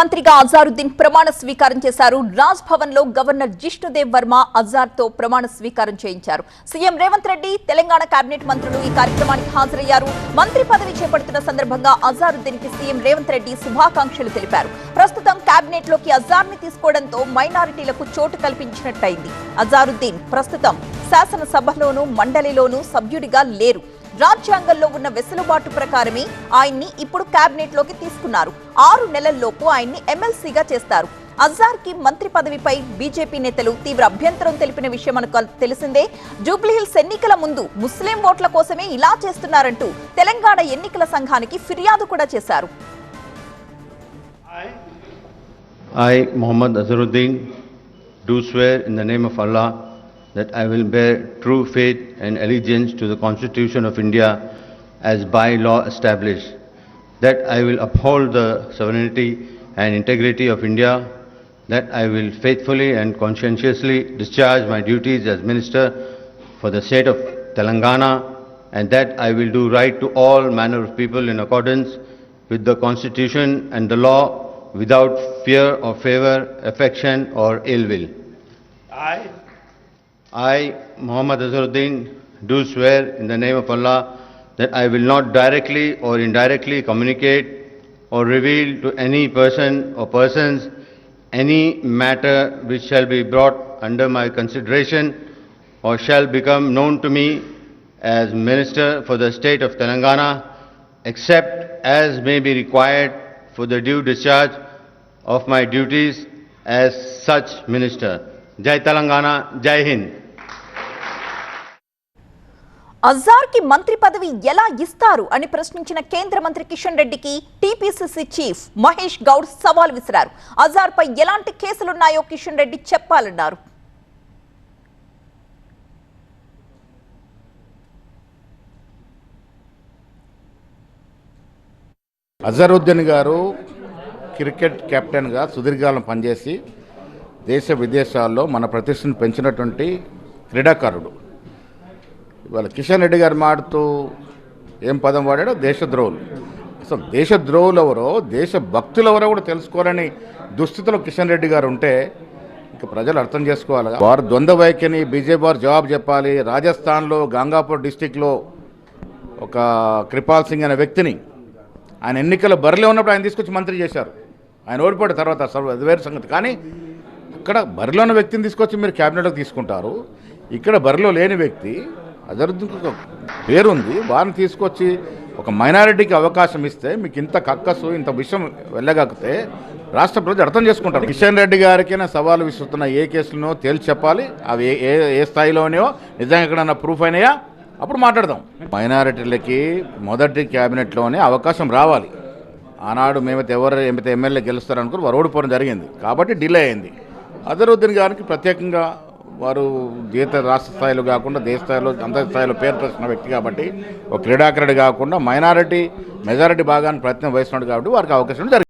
మంత్రిగా అజారుద్దీన్ ప్రమాణ స్వీకారం చేశారు. రాజ్ భవన్లో గవర్నర్ జిష్ణుదేవ్ వర్మ అజార్తో ప్రమాణ స్వీకారం చేయించారు. సీఎం రేవంత్ రెడ్డి తెలంగాణ కేబినెట్ మంత్రులు ఈ కార్యక్రమానికి హాజరయ్యారు. మంత్రి పదవి చేపడుతున్న సందర్భంగా అజారుద్దీన్కి సీఎం రేవంత్ రెడ్డి శుభాకాంక్షలు తెలిపారు. ప్రస్తుతం కేబినెట్లోకి అజార్ని తీసుకోవడంతో మైనారిటీలకు చోటు కల్పించినట్టయింది. అజారుద్దీన్ ప్రస్తుతం శాసనసభలోనూ మండలిలోనూ సభ్యుడిగా లేరు. రాజ్యాంగంలో ఉన్న వెసులుబాటు ప్రకారమే ఆయన్ని ఇప్పుడు కేబినెట్లోకి తీసుకున్నారు. ఆరు నెలల్లోపు ఆయన్ని ఎమ్మెల్సీగా చేస్తారు. అజార్కి మంత్రి పదవిపై బీజేపీ నేతలు తీవ్ర అభ్యంతరం తెలిపిన విషయం మనకు తెలిసిందే. జూబ్లీహిల్స్ ఎన్నికల ముందు ముస్లిం ఓట్ల కోసమే ఇలా చేస్తున్నారంటూ తెలంగాణ ఎన్నికల సంఘానికి ఫిర్యాదు కూడా చేశారు. I, Muhammad Azharuddin, do swear in the name of Allah that I will bear true faith and allegiance to the Constitution of India as by law established, that I will uphold the sovereignty and integrity of India, that I will faithfully and conscientiously discharge my duties as Minister for the state of Telangana, and that I will do right to all manner of people in accordance with the Constitution and the law without fear or favor, affection or ill will. I, I, Muhammad Azharuddin, do swear in the name of Allah that I will not directly or indirectly communicate or reveal to any person or persons any matter which shall be brought under my consideration or shall become known to me as Minister for the state of Telangana, except as may be required for the due discharge of my duties as such minister. Jai Telangana, Jai Hind. అజార్కి మంత్రి పదవి ఎలా ఇస్తారు అని ప్రశ్నించిన కేంద్ర మంత్రి కిషన్ రెడ్డికి టీపీసీసీ చీఫ్ మహేష్ గౌడ్ సవాల్ విసిరారు. అజార్ పై ఎలాంటి కేసులున్నాయో కిషన్ రెడ్డి చెప్పాలన్నారు. అజరుద్దీన్ గారు క్రికెట్ కెప్టెన్గా సుదీర్ఘకాలం పనిచేసి దేశ విదేశాల్లో మన ప్రతిష్టను పెంచినటువంటి క్రీడాకారుడు. ఇవాళ కిషన్ రెడ్డి గారు మాడుతూ ఏం పదం వాడాడో? దేశద్రోహులు. అసలు దేశద్రోహులు ఎవరో దేశభక్తులు ఎవరో కూడా తెలుసుకోవాలని దుస్థితిలో కిషన్ రెడ్డి గారు ఉంటే ఇక ప్రజలు అర్థం చేసుకోవాలి. వారు ద్వంద్వ వైఖరిని బీజేపీ వారు జవాబు చెప్పాలి. రాజస్థాన్లో గంగాపూర్ డిస్టిక్లో ఒక కృపాల్ సింగ్ అనే వ్యక్తిని ఆయన ఎన్నికల బరిలో ఉన్నప్పుడు ఆయన తీసుకొచ్చి మంత్రి చేశారు. ఆయన ఓడిపోయిన తర్వాత అది వేరే సంగతి. కానీ ఇక్కడ బరిలో ఉన్న వ్యక్తిని తీసుకొచ్చి మీరు క్యాబినెట్లోకి తీసుకుంటారు. ఇక్కడ బరిలో లేని వ్యక్తి అజరుద్దీన్కి పేరుంది వారిని తీసుకొచ్చి ఒక మైనారిటీకి అవకాశం ఇస్తే మీకు ఇంత కక్కసు ఇంత విషయం వెళ్ళగక్కితే రాష్ట్ర ప్రజలు అర్థం చేసుకుంటారు. కిషన్ రెడ్డి గారికి సవాలు విసురుతున్న ఏ కేసులనో తేల్చి చెప్పాలి. అవి ఏ ఏ ఏ స్థాయిలోనో నిజంగా ఎక్కడన్నా ప్రూఫ్ అయినాయా? అప్పుడు మాట్లాడదాం. మైనారిటీలకి మొదటి క్యాబినెట్లోనే అవకాశం రావాలి. ఆనాడు మేమైతే ఎవరు ఏమైతే ఎమ్మెల్యే గెలుస్తారనుకుని వారు ఓడిపోవడం జరిగింది. కాబట్టి డిలే అయింది. అజరుద్దీన్ గారికి ప్రత్యేకంగా వారు దేశ రాష్ట్ర స్థాయిలో కాకుండా దేశ స్థాయిలో అంతర్ స్థాయిలో పేరు తెచ్చిన వ్యక్తి కాబట్టి ఒక క్రీడాకారుడు కాకుండా మైనారిటీ మెజారిటీ భాగాన్ని ప్రయత్నం వహిస్తున్నాడు కాబట్టి వారికి అవకాశం జరిగింది